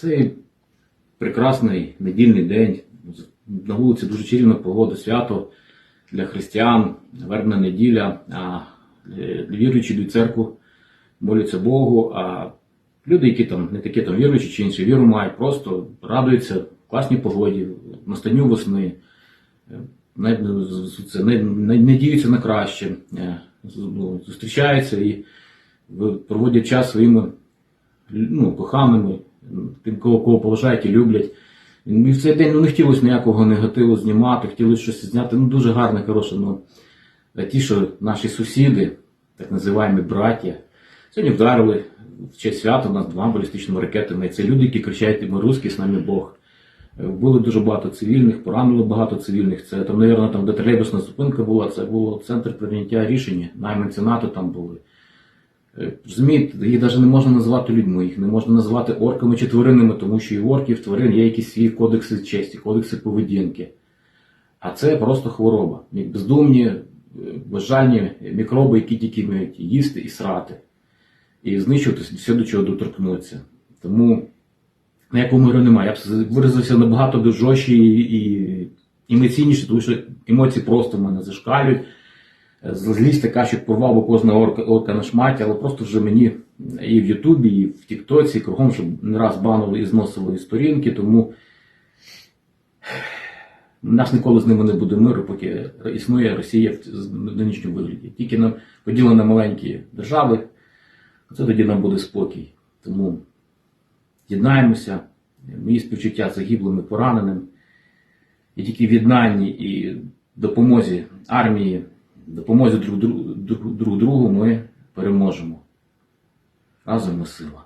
Цей прекрасний недільний день. На вулиці дуже чарівна погода, свято для християн, вербна неділя. А е, віруючі до церкву моляться Богу. А люди, які там не такі там віруючі чи інші віру мають, просто радуються класній погоді, настанню весни. Е, Не, не, діються на краще, е, ну, зустрічаються і проводять час своїми ну, коханими, тим, кого, кого поважають і люблять. І в цей день ну, не хотілося ніякого негативу знімати, хотілося щось зняти. Ну, дуже гарне, хороше. Ну, ті, що наші сусіди, так називаємо браття, сьогодні вдарили в честь свята у нас двома балістичними ракетами. Це люди, які кричать, ми русські, з нами Бог. Е, Було дуже багато цивільних, поранило багато цивільних. Це там, мабуть, там, де тролейбусна зупинка була, це було центр прийняття рішення, найманці НАТО там були. Е, Розумієте, їх навіть не можна називати людьми, їх не можна називати орками чи тваринами, тому що і орків, тварин є якісь свої кодекси честі, кодекси поведінки. А це просто хвороба. Бездумні, е, безжальні мікроби, які тільки вміють їсти і срати, і знищувати все, до чого доторкнуться. Тому ніякого миру немає. Я б виразився набагато жорстче і, і емоційніше, тому що емоції просто в мене зашкалюють. Злість така, що порвав би кожного орка, орка на шматі, але просто вже мені і в Ютубі, і в Тіктоці, кругом, щоб не раз банили і зносили сторінки, тому нас ніколи з ними не буде миру, поки існує Росія в нинішньому вигляді. Тільки нам поділена на маленькі держави, це тоді нам буде спокій. Тому єднаємося, мої співчуття загиблим і пораненим. І тільки в єднанні і допомозі армії, допомозі друг, друг, друг, друг другу ми переможемо. Разом ми сила.